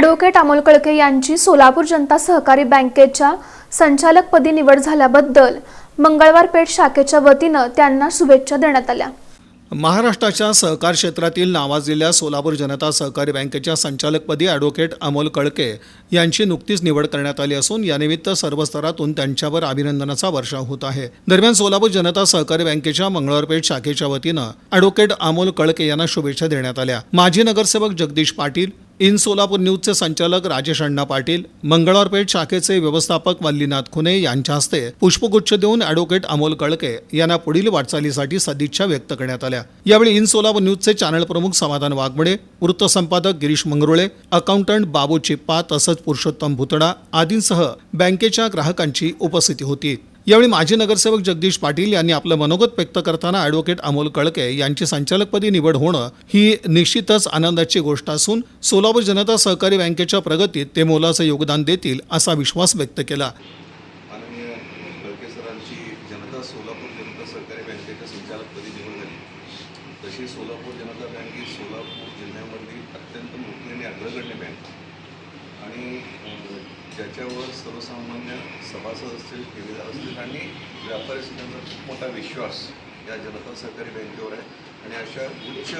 Advocate Amol कळके यांची सोलापूर जनता सहकारी बँकेच्या संचालकपदी निवड झाल्याबद्दल मंगळवार पेठ शाखेच्या वतीनं त्यांना शुभेच्छा देण्यात आल्या. महाराष्ट्राच्या सहकार क्षेत्रातील नावाजलेल्या सोलापूर जनता सहकारी बँकेच्या संचालकपदी ॲडव्होकेट अमोल कळके यांची नुकतीच निवड करण्यात आली असून यानिमित्त सर्व स्तरातून त्यांच्यावर अभिनंदनाचा वर्षाव होत आहे. दरम्यान सोलापूर जनता सहकारी बँकेच्या मंगळवारपेठ शाखेच्या वतीनं ॲडव्होकेट अमोल कळके यांना शुभेच्छा देण्यात आल्या. माजी नगरसेवक जगदीश पाटील इन सोलापूर न्यूजचे संचालक राजेश अण्णा पाटील मंगळवारपेठ शाखेचे व्यवस्थापक वल्लीनाथ खुने यांच्या हस्ते पुष्पगुच्छ देऊन अॅडव्होकेट अमोल कळके यांना पुढील वाटचालीसाठी सदिच्छा व्यक्त करण्यात आल्या. यावेळी इन सोलापूर न्यूजचे चॅनल प्रमुख समाधान वाघमडे वृत्तसंपादक गिरीश मंगरुळे अकाउंटंट बाबू चिप्पा तसंच पुरुषोत्तम भुतडा आदींसह बँकेच्या ग्राहकांची उपस्थिती होती. यावेळी माजी नगरसेवक जगदीश पाटील यांनी आपलं मनोगत व्यक्त करताना ॲडव्होकेट अमोल कळके यांची संचालकपदी निवड होणं ही निश्चितच आनंदाची गोष्ट असून सोलापूर जनता सहकारी बँकेच्या प्रगतीत ते मोलाचं योगदान देतील असा विश्वास व्यक्त केला. तशी सोलापूर जनता बँक ही सोलापूर जिल्ह्यामधली अत्यंत मोठी आणि अग्रगण्य बँक आणि अं, ज्याच्यावर सर्वसामान्य सभासद असतील ठेवीदार असतील आणि व्यापारी असतील खूप मोठा विश्वास या जनता सहकारी बँकेवर आहे. आणि अशा उच्च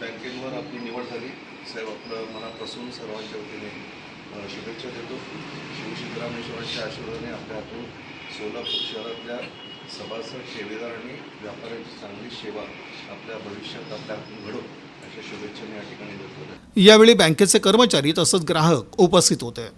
बँकेवर आपली निवड झाली. साहेब आपलं मनापासून सर्वांच्या वतीने शुभेच्छा देतो. शिवसिद्धरामेश्वरांच्या आशीर्वादाने आपल्या हातून सोलापूर शहरातल्या सभासद ठेवीदार आणि व्यापाऱ्यांची चांगली सेवा आपल्या भविष्यात आपल्या हातून घडो अशा शुभेच्छा मी या ठिकाणी देतो. यावेळी बँकेचे कर्मचारी तसंच ग्राहक उपस्थित होते.